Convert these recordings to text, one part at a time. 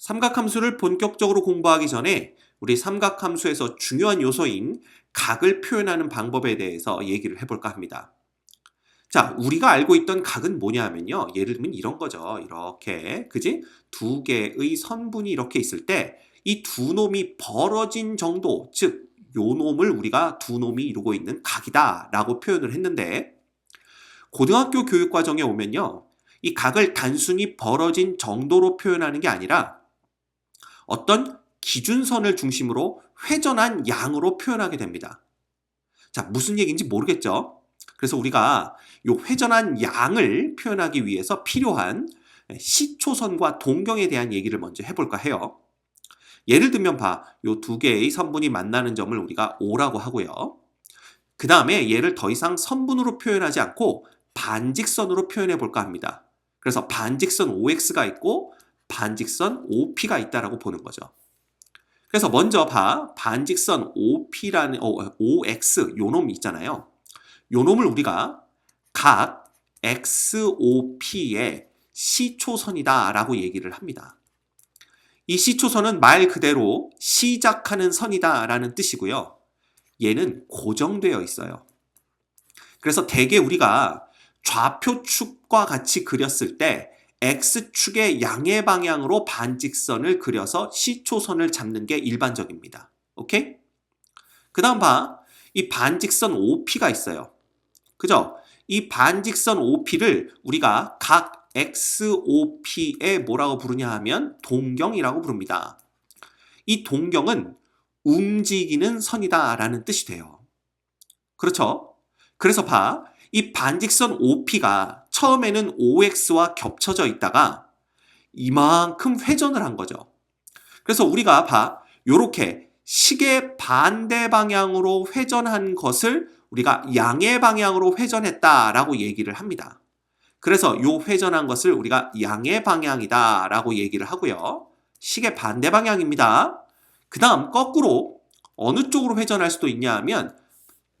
삼각함수를 본격적으로 공부하기 전에 우리 삼각함수에서 중요한 요소인 각을 표현하는 방법에 대해서 얘기를 해볼까 합니다. 자, 우리가 알고 있던 각은 뭐냐 하면요. 예를 들면 이런 거죠. 이렇게. 그지? 두 개의 선분이 이렇게 있을 때 이 두 놈이 벌어진 정도, 즉, 요 놈을 우리가 두 놈이 이루고 있는 각이다 라고 표현을 했는데 고등학교 교육 과정에 오면요. 이 각을 단순히 벌어진 정도로 표현하는 게 아니라 어떤 기준선을 중심으로 회전한 양으로 표현하게 됩니다. 자, 무슨 얘기인지 모르겠죠? 그래서 우리가 이 회전한 양을 표현하기 위해서 필요한 시초선과 동경에 대한 얘기를 먼저 해볼까 해요. 예를 들면 봐. 이 두 개의 선분이 만나는 점을 우리가 O라고 하고요. 그 다음에 얘를 더 이상 선분으로 표현하지 않고 반직선으로 표현해 볼까 합니다. 그래서 반직선 OX가 있고 반직선 OP가 있다라고 보는 거죠. 그래서 먼저 봐. 반직선 OP라는 어, OX 요 놈이 있잖아요. 요 놈을 우리가 각 XOP의 시초선이다라고 얘기를 합니다. 이 시초선은 말 그대로 시작하는 선이다라는 뜻이고요. 얘는 고정되어 있어요. 그래서 대개 우리가 좌표축과 같이 그렸을 때 X축의 양의 방향으로 반직선을 그려서 C초선을 잡는 게 일반적입니다. 오케이? 그 다음 봐. 이 반직선 OP가 있어요. 그죠? 이 반직선 OP를 우리가 각 XOP에 뭐라고 부르냐 하면 동경이라고 부릅니다. 이 동경은 움직이는 선이다 라는 뜻이 돼요. 그렇죠? 그래서 봐. 이 반직선 OP가 처음에는 OX와 겹쳐져 있다가 이만큼 회전을 한 거죠. 그래서 우리가 봐. 요렇게 시계 반대 방향으로 회전한 것을 우리가 양의 방향으로 회전했다라고 얘기를 합니다. 그래서 요 회전한 것을 우리가 양의 방향이다라고 얘기를 하고요. 시계 반대 방향입니다. 그 다음 거꾸로 어느 쪽으로 회전할 수도 있냐 하면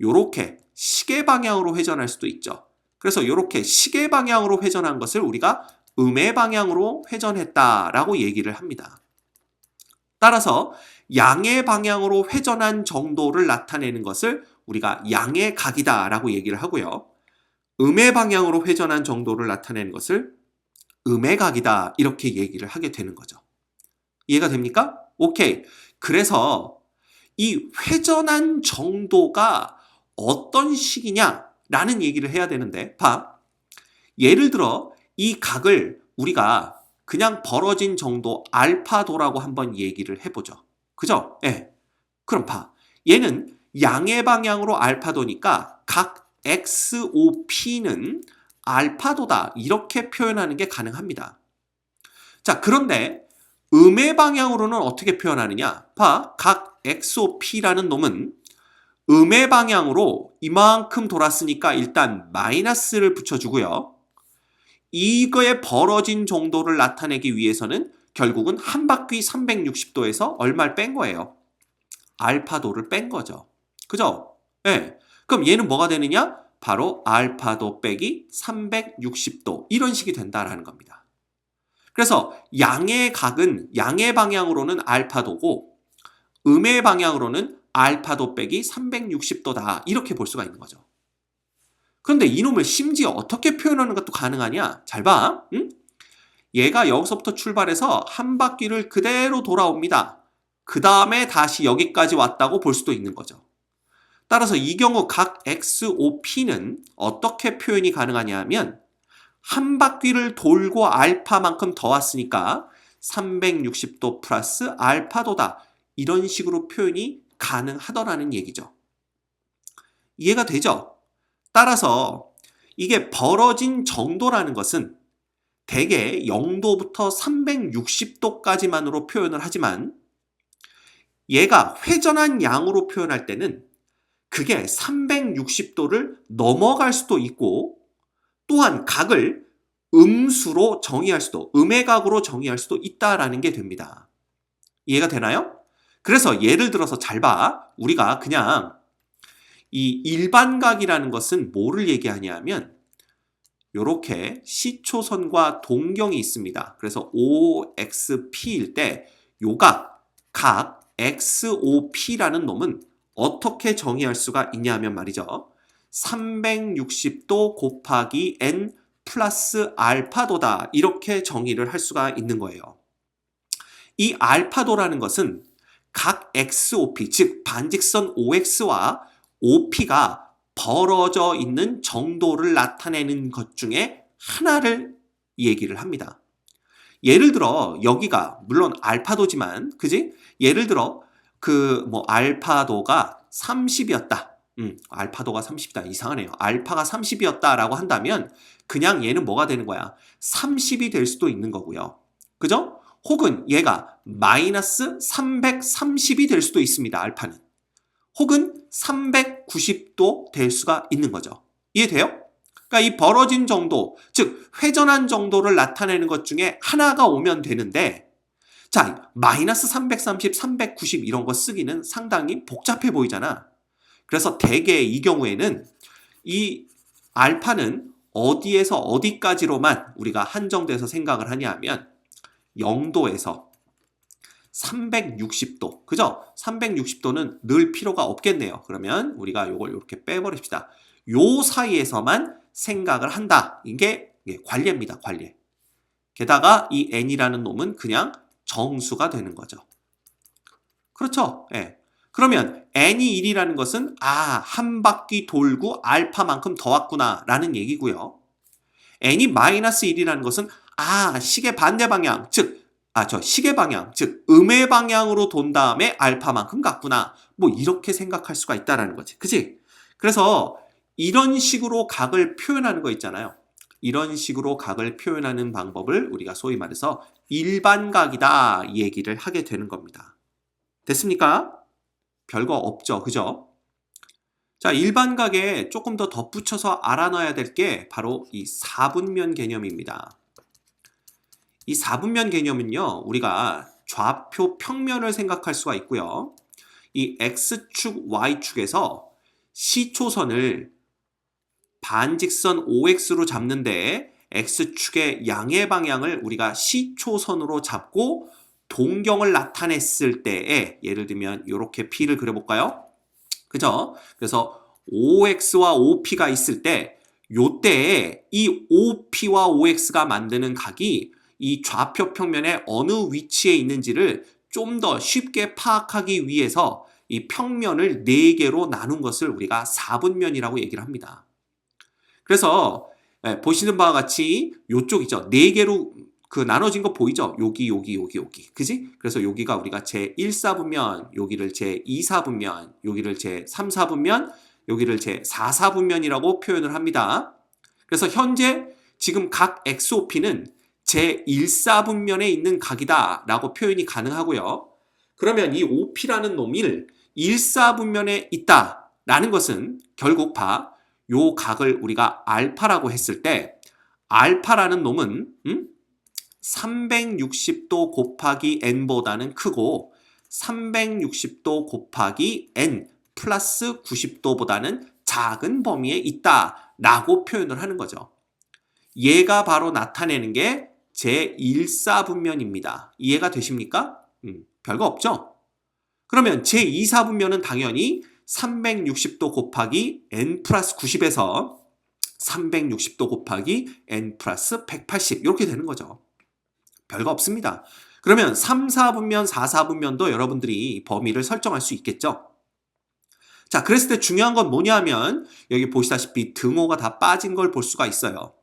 요렇게 시계 방향으로 회전할 수도 있죠. 그래서 이렇게 시계 방향으로 회전한 것을 우리가 음의 방향으로 회전했다라고 얘기를 합니다. 따라서 양의 방향으로 회전한 정도를 나타내는 것을 우리가 양의 각이다라고 얘기를 하고요. 음의 방향으로 회전한 정도를 나타내는 것을 음의 각이다 이렇게 얘기를 하게 되는 거죠. 이해가 됩니까? 오케이. 그래서 이 회전한 정도가 어떤 식이냐 라는 얘기를 해야 되는데 봐. 예를 들어 이 각을 우리가 그냥 벌어진 정도 알파도라고 한번 얘기를 해보죠. 그죠? 예. 네. 그럼 봐. 얘는 양의 방향으로 알파도니까 각 XOP는 알파도다. 이렇게 표현하는 게 가능합니다. 자, 그런데 음의 방향으로는 어떻게 표현하느냐? 봐. 각 XOP라는 놈은 음의 방향으로 이만큼 돌았으니까 일단 마이너스를 붙여주고요. 이거의 벌어진 정도를 나타내기 위해서는 결국은 한 바퀴 360도에서 얼마를 뺀 거예요. 알파도를 뺀 거죠. 그죠? 예. 네. 그럼 얘는 뭐가 되느냐? 바로 알파도 빼기 360도. 이런 식이 된다라는 겁니다. 그래서 양의 각은 양의 방향으로는 알파도고 음의 방향으로는 알파도 빼기 360도다. 이렇게 볼 수가 있는 거죠. 그런데 이놈을 심지어 어떻게 표현하는 것도 가능하냐? 잘 봐. 응? 얘가 여기서부터 출발해서 한 바퀴를 그대로 돌아옵니다. 그 다음에 다시 여기까지 왔다고 볼 수도 있는 거죠. 따라서 이 경우 각 XOP는 어떻게 표현이 가능하냐 하면 한 바퀴를 돌고 알파만큼 더 왔으니까 360도 플러스 알파도다. 이런 식으로 표현이 가능하더라는 얘기죠. 이해가 되죠? 따라서 이게 벌어진 정도라는 것은 대개 0도부터 360도까지만으로 표현을 하지만 얘가 회전한 양으로 표현할 때는 그게 360도를 넘어갈 수도 있고 또한 각을 음수로 정의할 수도, 음의 각으로 정의할 수도 있다라는 게 됩니다. 이해가 되나요? 그래서 예를 들어서 잘 봐. 우리가 그냥 이 일반각이라는 것은 뭐를 얘기하냐 하면 요렇게 시초선과 동경이 있습니다. 그래서 OXP일 때 요각 각 XOP라는 놈은 어떻게 정의할 수가 있냐 하면 말이죠. 360도 곱하기 N 플러스 알파도다. 이렇게 정의를 할 수가 있는 거예요. 이 알파도라는 것은 각 XOP, 즉 반직선 OX와 OP가 벌어져 있는 정도를 나타내는 것 중에 하나를 얘기를 합니다. 예를 들어 여기가 물론 알파도지만 그지? 예를 들어 그 뭐 알파도가 30이었다. 음, 알파도가 30이다. 이상하네요. 알파가 30이었다라고 한다면 그냥 얘는 뭐가 되는 거야? 30이 될 수도 있는 거고요. 그죠? 혹은 얘가 마이너스 330이 될 수도 있습니다. 알파는. 혹은 390도 될 수가 있는 거죠. 이해돼요? 그러니까 이 벌어진 정도, 즉 회전한 정도를 나타내는 것 중에 하나가 오면 되는데 자, 마이너스 330, 390 이런 거 쓰기는 상당히 복잡해 보이잖아. 그래서 대개 이 경우에는 이 알파는 어디에서 어디까지로만 우리가 한정돼서 생각을 하냐 하면 0도에서 360도. 그죠? 360도는 늘 필요가 없겠네요. 그러면 우리가 이걸 이렇게 빼버립시다. 요 사이에서만 생각을 한다. 이게 관례입니다. 관례. 게다가 이 n이라는 놈은 그냥 정수가 되는 거죠. 그렇죠? 예. 그러면 n이 1이라는 것은 아, 한 바퀴 돌고 알파만큼 더 왔구나 라는 얘기고요. n이 마이너스 1이라는 것은 아, 시계 반대 방향, 즉 아, 저 시계 방향, 즉 음의 방향으로 돈 다음에 알파만큼 갔구나. 뭐 이렇게 생각할 수가 있다라는 거지. 그지? 그래서 이런 식으로 각을 표현하는 거 있잖아요. 이런 식으로 각을 표현하는 방법을 우리가 소위 말해서 일반각이다 이 얘기를 하게 되는 겁니다. 됐습니까? 별거 없죠. 그죠? 자, 일반각에 조금 더 덧붙여서 알아놔야 될 게 바로 이 사분면 개념입니다. 이 사분면 개념은요, 우리가 좌표 평면을 생각할 수가 있고요. 이 X축, Y축에서 C초선을 반직선 OX로 잡는데 X축의 양의 방향을 우리가 C초선으로 잡고 동경을 나타냈을 때에 예를 들면 이렇게 P를 그려볼까요? 그죠? 그래서 OX와 OP가 있을 때 요때에 이 OP와 OX가 만드는 각이 이 좌표 평면의 어느 위치에 있는지를 좀 더 쉽게 파악하기 위해서 이 평면을 네 개로 나눈 것을 우리가 사분면이라고 얘기를 합니다. 그래서 예, 보시는 바와 같이 요쪽이죠. 네 개로 그 나눠진 거 보이죠? 여기 여기 여기 여기. 그지? 그래서 여기가 우리가 제 1사분면, 여기를 제 2사분면, 여기를 제 3사분면, 여기를 제 4사분면이라고 표현을 합니다. 그래서 현재 지금 각 XOP는 제 1사분면에 있는 각이다 라고 표현이 가능하고요. 그러면 이 OP라는 놈이 1사분면에 있다 라는 것은 결국 봐. 요 각을 우리가 알파라고 했을 때 알파라는 놈은 음? 360도 곱하기 n보다는 크고 360도 곱하기 n 플러스 90도보다는 작은 범위에 있다 라고 표현을 하는 거죠. 얘가 바로 나타내는 게 제1사분면입니다. 이해가 되십니까? 음, 별거 없죠? 그러면 제2사분면은 당연히 360도 곱하기 n 플러스 90에서 360도 곱하기 n 플러스 180 이렇게 되는 거죠. 별거 없습니다. 그러면 3, 4분면, 4, 4분면도 여러분들이 범위를 설정할 수 있겠죠? 자, 그랬을 때 중요한 건 뭐냐면 여기 보시다시피 등호가 다 빠진 걸 볼 수가 있어요.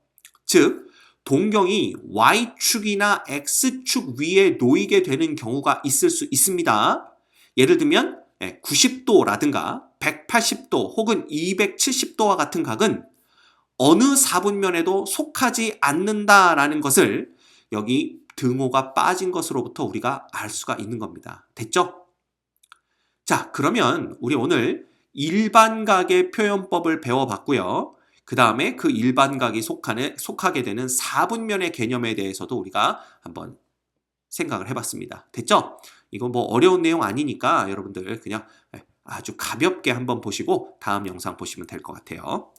즉, 동경이 Y축이나 X축 위에 놓이게 되는 경우가 있을 수 있습니다. 예를 들면 90도라든가 180도 혹은 270도와 같은 각은 어느 사분면에도 속하지 않는다라는 것을 여기 등호가 빠진 것으로부터 우리가 알 수가 있는 겁니다. 됐죠? 자, 그러면 우리 오늘 일반각의 표현법을 배워봤고요. 그 다음에 그 일반각이 속하는, 속하게 되는 사분면의 개념에 대해서도 우리가 한번 생각을 해봤습니다. 됐죠? 이거 뭐 어려운 내용 아니니까 여러분들 그냥 아주 가볍게 한번 보시고 다음 영상 보시면 될 것 같아요.